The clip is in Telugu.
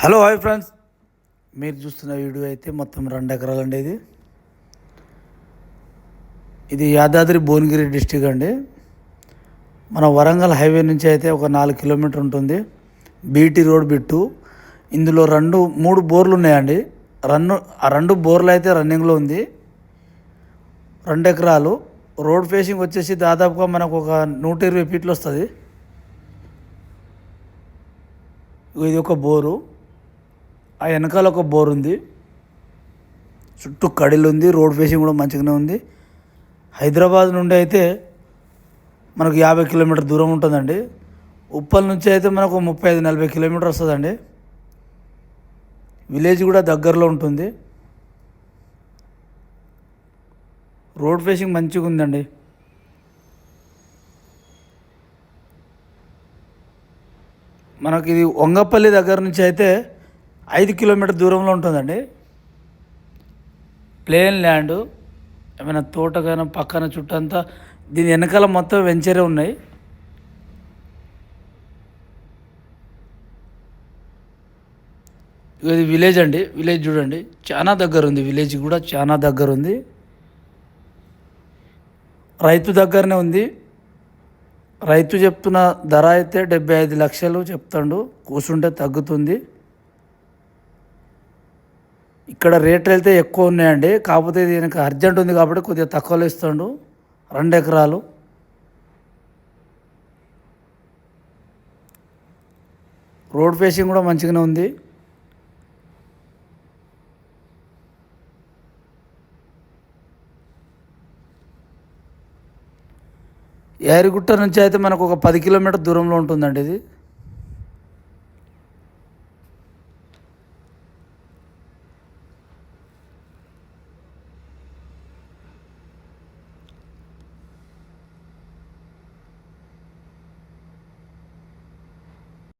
హలో హాయ్ ఫ్రెండ్స్ మీరు చూస్తున్న వీడియో అయితే మొత్తం రెండు ఎకరాలు అండి ఇది. ఇది యాదాద్రి భువనగిరి డిస్టిక్ అండి. మన వరంగల్ హైవే నుంచి అయితే ఒక నాలుగు కిలోమీటర్ ఉంటుంది. BT road bit. ఇందులో రెండు మూడు బోర్లు ఉన్నాయండి. రన్ను ఆ రెండు బోర్లు అయితే రన్నింగ్లో ఉంది. రెండు ఎకరాలు. రోడ్ ఫేసింగ్ వచ్చేసి దాదాపుగా మనకు ఒక నూట ఇరవై ఫీట్లు వస్తుంది. ఇది ఒక బోరు. ఆ వెనకాల ఒక బోర్ ఉంది. చుట్టూ కడిలు ఉంది రోడ్ ఫేసింగ్ కూడా మంచిగానే ఉంది. హైదరాబాద్ నుండి అయితే మనకు యాభై కిలోమీటర్ దూరం ఉంటుందండి. ఉప్పల్ నుంచి అయితే మనకు ముప్పై ఐదు నలభై కిలోమీటర్ వస్తుందండి. విలేజ్ కూడా దగ్గరలో ఉంటుంది. రోడ్ ఫేసింగ్ మంచిగా ఉందండి. మనకి ఇది వంగపల్లి దగ్గర నుంచి అయితే ఐదు కిలోమీటర్ దూరంలో ఉంటుందండి. ప్లేన్ ల్యాండ్ ఏమైనా తోట కానీ పక్కన చుట్టంతా దీని వెనకాల మొత్తం వెంచరే ఉన్నాయి. ఇది విలేజ్ అండి విలేజ్ చూడండి. చాలా దగ్గర ఉంది విలేజ్ కూడా చాలా దగ్గర ఉంది. రైతు దగ్గరనే ఉంది. రైతు చెప్తున్న ధర అయితే డెబ్బై ఐదు లక్షలు చెప్తాడు. కూర్చుంటే తగ్గుతుంది. ఇక్కడ రేట్లు అయితే ఎక్కువ ఉన్నాయండి. కాకపోతే దీనికి అర్జెంట్ ఉంది కాబట్టి కొద్దిగా తక్కువలో ఇస్తాడు. రెండు ఎకరాలు. రోడ్ ఫేసింగ్ కూడా మంచిగానే ఉంది. యారిగుట్ట నుంచి అయితే మనకు ఒక పది కిలోమీటర్ దూరంలో ఉంటుందండి ఇది.